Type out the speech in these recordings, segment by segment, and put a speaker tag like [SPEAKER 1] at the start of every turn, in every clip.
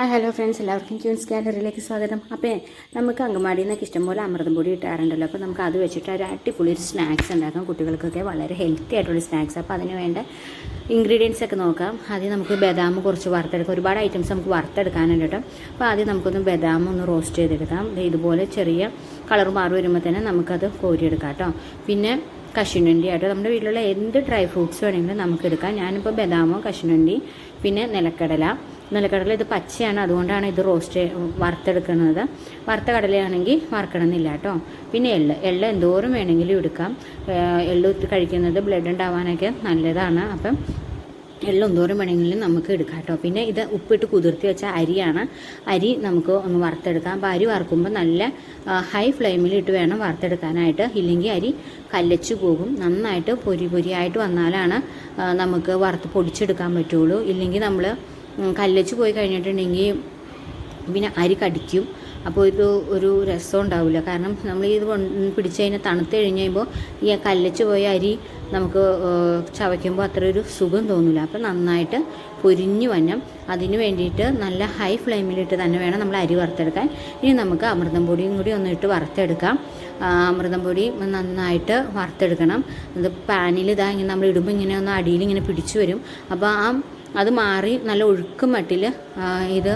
[SPEAKER 1] Hi hello friends എല്ലാവർക്കും queens ഗാലറിയിലേക്ക് സ്വാഗതം. അപ്പോൾ നമുക്ക് അങ്കമാടിയിൽ നിന്നൊക്കെ ഇഷ്ടംപോലെ അമൃതം പൊടി കിട്ടാറുണ്ടല്ലോ. അപ്പോൾ നമുക്ക് അത് വെച്ചിട്ട് ഒരു അടിപൊളി ഒരു സ്നാക്സ് ഉണ്ടാക്കാം. കുട്ടികൾക്കൊക്കെ വളരെ ഹെൽത്തി ആയിട്ടുള്ള സ്നാക്സ് അപ്പോൾ അതിന് വേണ്ട ഇൻഗ്രീഡിയൻസ് ഒക്കെ നോക്കാം. ആദ്യം നമുക്ക് ബദാം കുറച്ച് വറുത്തെടുക്കാം. ഒരുപാട് ഐറ്റംസ് നമുക്ക് വറുത്തെടുക്കാനുണ്ട് കേട്ടോ. അപ്പോൾ ആദ്യം നമുക്കൊന്ന് ബദാം ഒന്ന് റോസ്റ്റ് ചെയ്തെടുക്കാം. ഇതുപോലെ ചെറിയ കളർ മാറി വരുമ്പോൾ തന്നെ നമുക്കത് കോരിയെടുക്കാം കേട്ടോ. പിന്നെ കശുനണ്ടി ആയിട്ട് നമ്മുടെ വീട്ടിലുള്ള എന്ത് ഡ്രൈ ഫ്രൂട്ട്സ് വേണമെങ്കിലും നമുക്ക് എടുക്കാം. ഞാനിപ്പോൾ ബദാമോ കശുനണ്ടി പിന്നെ നിലക്കടല നിലക്കടല ഇത് പച്ചയാണ് അതുകൊണ്ടാണ് ഇത് റോസ്റ്റ് വറുത്തെടുക്കുന്നത്. വറുത്ത കടലയാണെങ്കിൽ വറുക്കണമെന്നില്ല കേട്ടോ. പിന്നെ എള്ള് എള്ള് എന്തോരം വേണമെങ്കിലും എടുക്കാം. എള്ള് കഴിക്കുന്നത് ബ്ലഡ് ഉണ്ടാവാനൊക്കെ നല്ലതാണ്. അപ്പം എള്ളും എന്തോരം വേണമെങ്കിലും നമുക്ക് എടുക്കാം കേട്ടോ. പിന്നെ ഇത് ഉപ്പിട്ട് കുതിർത്തി വെച്ച അരിയാണ്. അരി നമുക്ക് ഒന്ന് വറുത്തെടുക്കാം. അപ്പോൾ അരി വറുക്കുമ്പോൾ നല്ല ഹൈ ഫ്ലെയിമിലിട്ട് വേണം വറുത്തെടുക്കാനായിട്ട്. ഇല്ലെങ്കിൽ അരി കല്ലച്ചു പോകും. നന്നായിട്ട് പൊരി പൊരിയായിട്ട് വന്നാലാണ് നമുക്ക് വറുത്ത് പൊടിച്ചെടുക്കാൻ പറ്റുള്ളൂ. ഇല്ലെങ്കിൽ നമ്മൾ കല്ലച്ച് പോയി കഴിഞ്ഞിട്ടുണ്ടെങ്കിൽ പിന്നെ അരി കടിക്കും. അപ്പോൾ ഇത് ഒരു രസം ഉണ്ടാവില്ല. കാരണം നമ്മൾ ഇത് പിടിച്ച് കഴിഞ്ഞാൽ തണുത്ത് കഴിഞ്ഞ് കഴിയുമ്പോൾ ഈ കല്ലച്ച് പോയ അരി നമുക്ക് ചവയ്ക്കുമ്പോൾ അത്ര ഒരു സുഖം തോന്നില്ല അപ്പോൾ നന്നായിട്ട് പൊരിഞ്ഞു വന്നം അതിന് വേണ്ടിയിട്ട് നല്ല ഹൈ ഫ്ലെയിമിലിട്ട് തന്നെ വേണം നമ്മൾ അരി വറുത്തെടുക്കാൻ. ഇനി നമുക്ക് അമൃതം പൊടിയും കൂടി ഒന്ന് ഇട്ട് വറുത്തെടുക്കാം. അമൃതം പൊടി നന്നായിട്ട് വറുത്തെടുക്കണം. ഇത് പാനിൽ ഇതാ ഇങ്ങനെ നമ്മൾ ഇടുമ്പോൾ ഇങ്ങനെ ഒന്ന് അടിയിൽ ഇങ്ങനെ പിടിച്ചു വരും. അപ്പോൾ ആ അത് മാറി നല്ല ഒഴുക്കും മട്ടിൽ ഇത്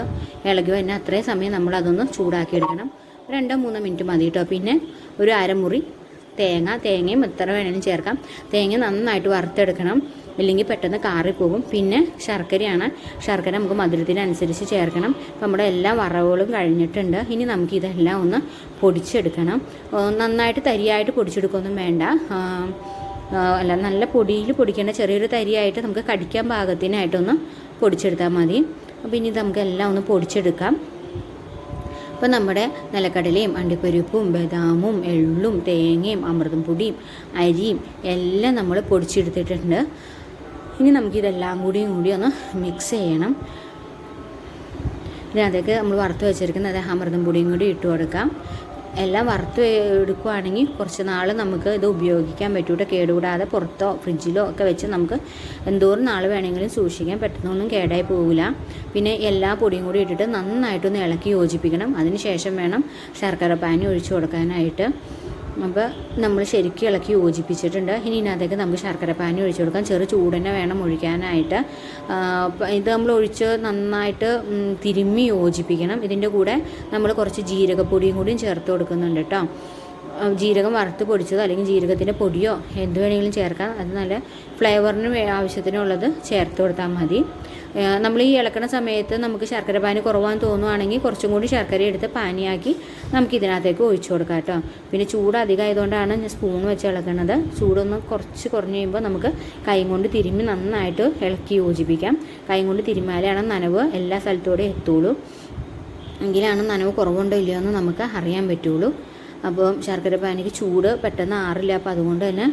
[SPEAKER 1] ഇളകി വരുന്ന അത്രയും സമയം നമ്മൾ അതൊന്ന് ചൂടാക്കിയെടുക്കണം. രണ്ടോ മൂന്നോ മിനിറ്റ് മതി കേട്ടോ പിന്നെ ഒരു അരമുറി തേങ്ങ തേങ്ങയും എത്ര വേണമെങ്കിലും ചേർക്കാം. തേങ്ങ നന്നായിട്ട് വറുത്തെടുക്കണം. ഇല്ലെങ്കിൽ പെട്ടെന്ന് കാറിപ്പോകും പിന്നെ ശർക്കരയാണ്. ശർക്കര നമുക്ക് മധുരത്തിനനുസരിച്ച് ചേർക്കണം. അപ്പോൾ നമ്മുടെ എല്ലാ വറവുകളും കഴിഞ്ഞിട്ടുണ്ട്. ഇനി നമുക്ക് ഇതെല്ലാം ഒന്ന് പൊടിച്ചെടുക്കണം. നന്നായിട്ട് തരിയായിട്ട് പൊടിച്ചെടുക്കുകയൊന്നും വേണ്ട. അല്ല നല്ല പൊടിയിൽ പൊടിക്കേണ്ട ചെറിയൊരു തരിയായിട്ട് നമുക്ക് കടിക്കാൻ പാകത്തിനായിട്ടൊന്ന് പൊടിച്ചെടുത്താൽ മതി. അപ്പോൾ ഇനി നമുക്ക് എല്ലാം ഒന്ന് പൊടിച്ചെടുക്കാം. അപ്പോൾ നമ്മുടെ നിലക്കടലയും അണ്ടിപ്പരിപ്പും ബദാമും എള്ളും തേങ്ങയും അമൃതം പൊടിയും അരിയും എല്ലാം നമ്മൾ പൊടിച്ചെടുത്തിട്ടുണ്ട്. ഇനി നമുക്കിതെല്ലാം കൂടിയും കൂടി ഒന്ന് മിക്സ് ചെയ്യണം. ഇനി ഇതിനകത്തേക്ക് നമ്മൾ വറുത്ത് വെച്ചിരിക്കുന്നത് അമൃതം പൊടിയും കൂടി ഇട്ട് കൊടുക്കാം. എല്ലാം വറുത്ത് എടുക്കുവാണെങ്കിൽ കുറച്ച് നാൾ നമുക്ക് ഇത് ഉപയോഗിക്കാൻ പറ്റൂട്ടോ. കേടുകൂടാതെ പുറത്തോ ഫ്രിഡ്ജിലോ ഒക്കെ വെച്ച് നമുക്ക് എന്തോരം നാൾ വേണമെങ്കിലും സൂക്ഷിക്കാൻ പെട്ടെന്നൊന്നും കേടായി പോകില്ല പിന്നെ എല്ലാ പൊടിയും കൂടി ഇട്ടിട്ട് നന്നായിട്ടൊന്ന് ഇളക്കി യോജിപ്പിക്കണം. അതിന് ശേഷം വേണം ശർക്കര പാനി ഒഴിച്ചു കൊടുക്കാനായിട്ട്. അപ്പോൾ നമ്മൾ ശരിക്കും ഇളക്കി യോജിപ്പിച്ചിട്ടുണ്ട്. ഇനി ഇതിനകത്തേക്ക് നമുക്ക് ശർക്കര പാനി ഒഴിച്ചു കൊടുക്കാം. ചെറു ചൂടന്നെ വേണം ഒഴിക്കാനായിട്ട്. ഇത് നമ്മൾ ഒഴിച്ച് നന്നായിട്ട് തിരുമ്മി യോജിപ്പിക്കണം. ഇതിന്റെ കൂടെ നമ്മൾ കുറച്ച് ജീരകപ്പൊടിയും കൂടിയും ചേർത്ത് കൊടുക്കുന്നുണ്ട് കേട്ടോ. ജീരകം വറുത്ത് പൊടിച്ചതോ അല്ലെങ്കിൽ ജീരകത്തിന്റെ പൊടിയോ എന്ത് വേണമെങ്കിലും ചേർക്കാം. അത് നല്ല ഫ്ലേവറിന് ആവശ്യത്തിനുള്ളത് ചേർത്ത് കൊടുത്താൽ മതി. നമ്മൾ ഈ ഇളക്കുന്ന സമയത്ത് നമുക്ക് ശർക്കര പാനി കുറവാന്ന് തോന്നുവാണെങ്കിൽ കുറച്ചും കൂടി ശർക്കര എടുത്ത് പാനിയാക്കി നമുക്ക് ഇതിനകത്തേക്ക് ഒഴിച്ചു കൊടുക്കാം കേട്ടോ. പിന്നെ ചൂട് അധികം ആയതുകൊണ്ടാണ് ഞാൻ സ്പൂൺ വെച്ച് ഇളക്കുന്നത് ചൂടൊന്ന് കുറച്ച് കുറഞ്ഞു കഴിയുമ്പോൾ നമുക്ക് കൈ കൊണ്ട് തിരുമ്മി നന്നായിട്ട് ഇളക്കി യോജിപ്പിക്കാം. കൈ കൊണ്ട് തിരുമ്മാലാണ് നനവ് എല്ലാ സ്ഥലത്തൂടെ എത്തുള്ളൂ. എങ്കിലാണ് നനവ് കുറവുണ്ടോ ഇല്ലയോ എന്ന് നമുക്ക് അറിയാൻ പറ്റുള്ളൂ. അപ്പോൾ ശർക്കര പാനിക്ക് ചൂട് പെട്ടെന്ന് ആറില്ല. അപ്പോൾ അതുകൊണ്ട് തന്നെ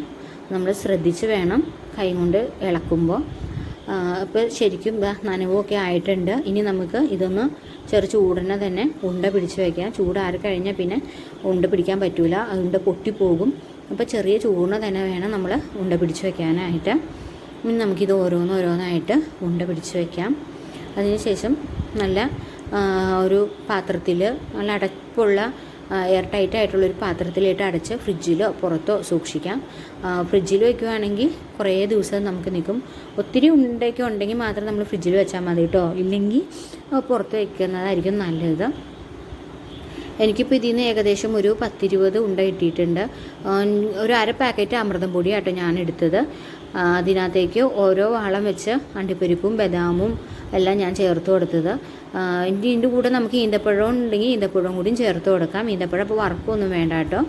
[SPEAKER 1] നമ്മൾ ശ്രദ്ധിച്ച് വേണം കൈ കൊണ്ട് ഇളക്കുമ്പോൾ. അപ്പോൾ ശരിക്കും നനവൊക്കെ ആയിട്ടുണ്ട്. ഇനി നമുക്ക് ഇതൊന്ന് ചെറു ചൂടിനെ തന്നെ ഉണ്ട പിടിച്ച് വയ്ക്കാം ചൂടാറി കഴിഞ്ഞാൽ പിന്നെ ഉണ്ട പിടിക്കാൻ പറ്റൂല. ഉണ്ട പൊട്ടിപ്പോകും. അപ്പോൾ ചെറിയ ചൂടിനെ തന്നെ വേണം നമ്മൾ ഉണ്ട പിടിച്ച് വയ്ക്കാനായിട്ട് ഇനി നമുക്കിത് ഓരോന്നോരോന്നായിട്ട് ഉണ്ട പിടിച്ച് വയ്ക്കാം അതിനുശേഷം നല്ല ഒരു പാത്രത്തിൽ നല്ല അടപ്പുള്ള എയർ ടൈറ്റ് ആയിട്ടുള്ളൊരു പാത്രത്തിലിട്ട് അടച്ച് ഫ്രിഡ്ജിലോ പുറത്തോ സൂക്ഷിക്കാം. ഫ്രിഡ്ജിൽ വെക്കുകയാണെങ്കിൽ കുറേ ദിവസം നമുക്ക് നിൽക്കും. ഒത്തിരി ഉണ്ടൊക്കെ ഉണ്ടെങ്കിൽ മാത്രം നമ്മൾ ഫ്രിഡ്ജിൽ വെച്ചാൽ മതി കേട്ടോ ഇല്ലെങ്കിൽ പുറത്ത് വയ്ക്കുന്നതായിരിക്കും നല്ലത്. എനിക്കിപ്പോൾ ഇതിൽ നിന്ന് ഏകദേശം ഒരു പത്തിരുപത് ഉണ്ട കിട്ടിയിട്ടുണ്ട്. ഒരു അര പാക്കറ്റ് അമൃതം പൊടിയാട്ടോ ഞാൻ എടുത്തത്. അതിനകത്തേക്ക് ഓരോ വാളം വെച്ച് അണ്ടിപ്പരിപ്പും ബദാമും എല്ലാം ഞാൻ ചേർത്ത് കൊടുത്തത്. ഇനി ഇതിന്റെ കൂടെ നമുക്ക് ഈന്തപ്പഴം ഉണ്ടെങ്കിൽ ഈന്തപ്പഴം കൂടിയും ചേർത്ത് കൊടുക്കാം. ഈന്തപ്പഴം അപ്പോൾ വറക്കൊന്നും വേണ്ട കേട്ടോ.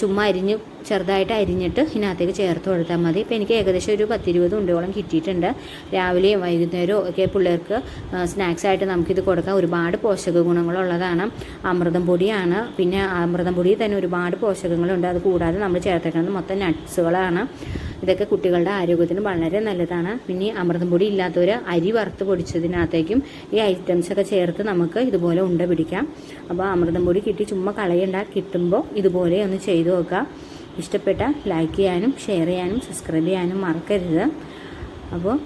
[SPEAKER 1] ചുമ്മാ അരിഞ്ഞ് ചെറുതായിട്ട് അരിഞ്ഞിട്ട് ഇതിനകത്തേക്ക് ചേർത്ത് കൊടുത്താൽ മതി. ഇപ്പോൾ എനിക്ക് ഏകദേശം ഒരു പത്തിരുപത് ഉണ്ടയോളം കിട്ടിയിട്ടുണ്ട്. രാവിലെയും വൈകുന്നേരവും ഒക്കെ പിള്ളേർക്ക് സ്നാക്സ് ആയിട്ട് നമുക്കിത് കൊടുക്കാം. ഒരുപാട് പോഷക ഗുണങ്ങളുള്ളതാണ്. അമൃതം പൊടിയാണ്. പിന്നെ അമൃതം പൊടിയിൽ തന്നെ ഒരുപാട് പോഷകങ്ങളുണ്ട്. അത് കൂടാതെ നമ്മൾ ചേർത്തേക്കുന്നത് മൊത്തം നട്ട്സുകളാണ് ഇതൊക്കെ കുട്ടികളുടെ ആരോഗ്യത്തിന് വളരെ നല്ലതാണ്. പിന്നെ അമൃതം പൊടി ഇല്ലാത്തവർ അരി വറുത്ത് പൊടിച്ചതിനകത്തേക്കും ഈ ഐറ്റംസ് ഒക്കെ ചേർത്ത് നമുക്ക് ഇതുപോലെ ഉണ്ട പിടിക്കാം. അപ്പോൾ അമൃതം പൊടി കിട്ടി ചുമ്മാ കളയണ്ട. കിട്ടുമ്പോൾ ഇതുപോലെ ഒന്ന് ചെയ്തു നോക്കുക ഇഷ്ടപ്പെട്ട ലൈക്ക് ചെയ്യാനും ഷെയർ ചെയ്യാനും സബ്സ്ക്രൈബ് ചെയ്യാനും മറക്കരുത്. അപ്പോൾ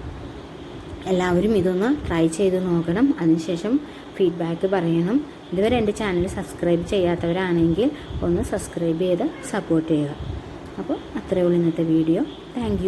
[SPEAKER 1] എല്ലാവരും ഇതൊന്ന് ട്രൈ ചെയ്ത് നോക്കണം. അതിനുശേഷം ഫീഡ്ബാക്ക് പറയണം. ഇതുവരെ എന്റെ ചാനൽ സബ്സ്ക്രൈബ് ചെയ്യാത്തവരാണെങ്കിൽ ഒന്ന് സബ്സ്ക്രൈബ് ചെയ്ത് സപ്പോർട്ട് ചെയ്യുക. അപ്പോൾ അത്രയേ ഉള്ളൂ ഇന്നത്തെ വീഡിയോ. താങ്ക്